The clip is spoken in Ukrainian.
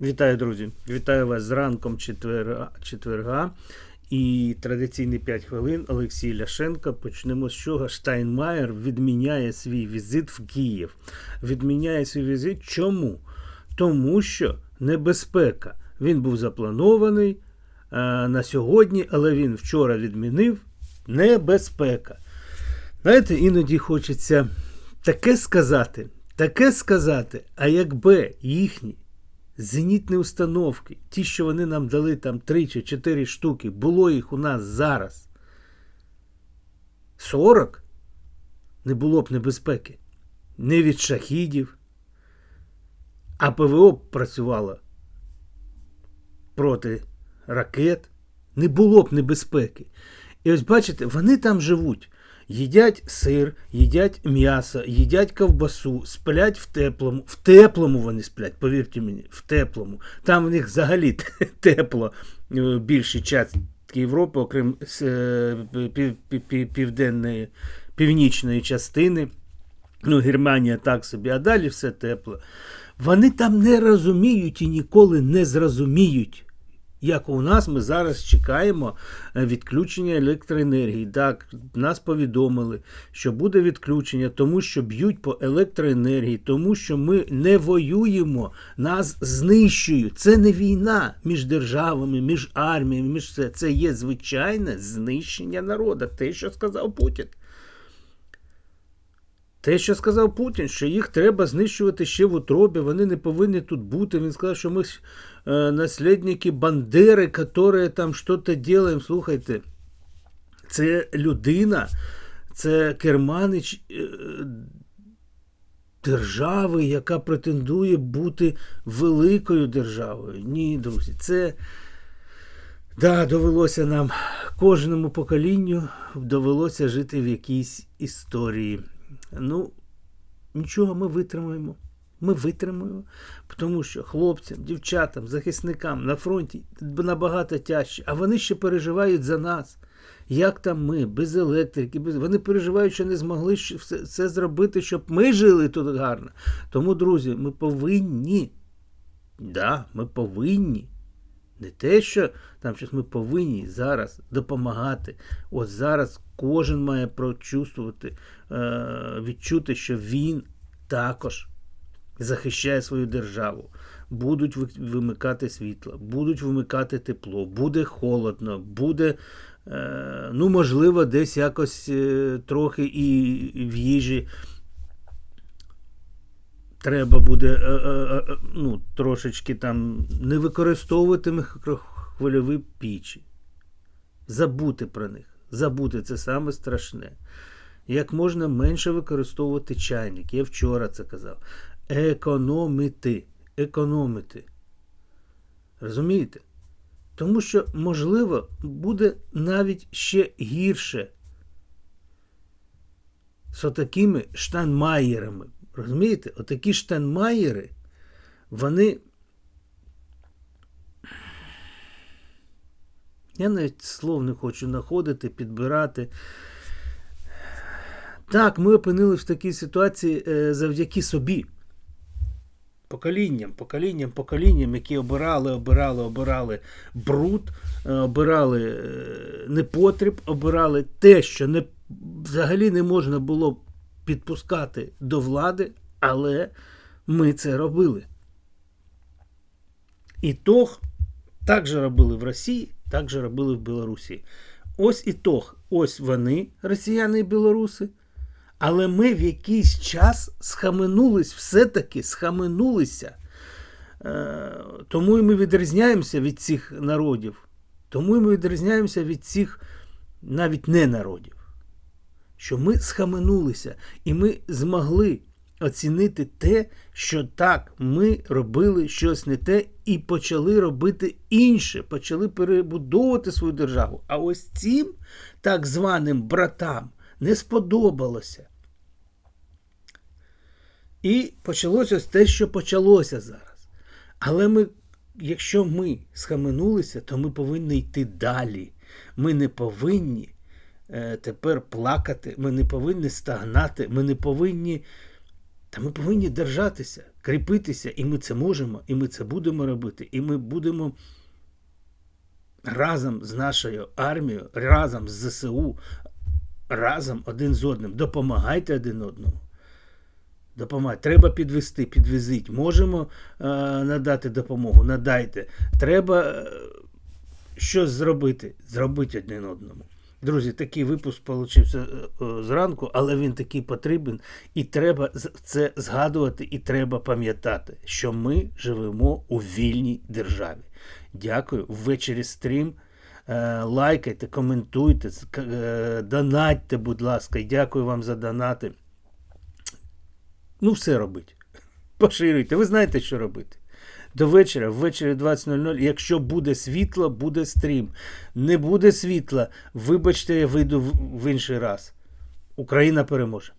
Вітаю, друзі! Вітаю вас з ранком четверга, четверга. І традиційні 5 хвилин Олексій Ляшенко. Почнемо з чого. Штайнмаєр відміняє свій візит в Київ. Відміняє свій візит. Чому? Тому що небезпека. Він був запланований а, на сьогодні, але він вчора відмінив. Небезпека. Знаєте, іноді хочеться таке сказати, таке сказати, а якби їхні зенітні установки, ті, що вони нам дали там 3 чи 4 штуки, було їх у нас зараз 40, не було б небезпеки. Не від шахідів, а ПВО працювало проти ракет, не було б небезпеки. І ось бачите, вони там живуть. Їдять сир, їдять м'ясо, їдять ковбасу, сплять в теплому. В теплому вони сплять, повірте мені, в теплому. Там в них взагалі тепло е, більший час Європи, окрім е, пів, пів, південної, північної частини. Ну, Германія так собі, а далі все тепло. Вони там не розуміють і ніколи не зрозуміють. Як у нас ми зараз чекаємо е, відключення електроенергії. Так, нас повідомили, що буде відключення, тому що б'ють по електроенергії, тому що ми не воюємо, нас знищують. Це не війна між державами, між арміями, між все. Це є звичайне знищення народу. Те, що сказав Путін. Те, що сказав Путін, що їх треба знищувати ще в утробі, вони не повинні тут бути. Він сказав, що ми е, наслідники Бандери, які там щось робимо. Слухайте, це людина, це керманич е, держави, яка претендує бути великою державою. Ні, друзі, це. Да, довелося нам кожному поколінню довелося жити в якійсь історії. Ну, нічого ми витримаємо. Ми витримаємо, тому що хлопцям, дівчатам, захисникам на фронті набагато тяжче, а вони ще переживають за нас. Як там ми, без електрики, без... вони переживають, що не змогли все, все зробити, щоб ми жили тут гарно. Тому, друзі, ми повинні. Да, ми повинні не те, що там щось ми повинні зараз допомагати. От зараз кожен має прочувствувати, е, відчути, що він також захищає свою державу. Будуть вимикати світло, будуть вимикати тепло, буде холодно, буде, е, ну, можливо, десь якось е, трохи і в їжі треба буде е, е, е, ну, трошечки там не використовувати мікрохвильові пічі. Забути про них. Забути це саме страшне. Як можна менше використовувати чайник. Я вчора це казав. Економити. Економити. Розумієте? Тому що, можливо, буде навіть ще гірше з такими штанмаєрами. Розумієте, отакі штанмаєри, вони. Я навіть слов не хочу знаходити, підбирати. Так, ми опинилися в такій ситуації е, завдяки собі. Поколінням, поколінням, поколінням, які обирали, обирали, обирали бруд, е, обирали е, непотріб, обирали те, що не, взагалі не можна було підпускати до влади, але ми це робили. Ітог так же робили в Росії, так же робили в Білорусі. Ось ітог. Ось вони, росіяни і білоруси. Але ми в якийсь час схаменулись, все-таки схаменулися. Е, тому і ми відрізняємося від цих народів. Тому і ми відрізняємося від цих навіть не народів що ми схаменулися, і ми змогли оцінити те, що так, ми робили щось не те, і почали робити інше, почали перебудовувати свою державу. А ось цим так званим братам не сподобалося. І почалося те, що почалося зараз. Але ми, якщо ми схаменулися, то ми повинні йти далі. Ми не повинні тепер плакати, ми не повинні стагнати, ми не повинні Та ми повинні держатися, кріпитися, і ми це можемо, і ми це будемо робити, і ми будемо разом з нашою армією, разом з ЗСУ, разом один з одним. Допомагайте один одному. Допомагайте. Треба підвести, підвезіть. Можемо е, надати допомогу, надайте. Треба е, щось зробити, зробити один одному. Друзі, такий випуск получився е, е, зранку, але він такий потрібен, і треба це згадувати, і треба пам'ятати, що ми живемо у вільній державі. Дякую. Ввечері стрім. Е, Лайкайте, коментуйте, донатьте, будь ласка, дякую вам за донати. Ну, все робить. Поширюйте, ви знаєте, що робити. До вечора, ввечері 20.00. Якщо буде світло, буде стрім. Не буде світла, вибачте, я вийду в інший раз. Україна переможе.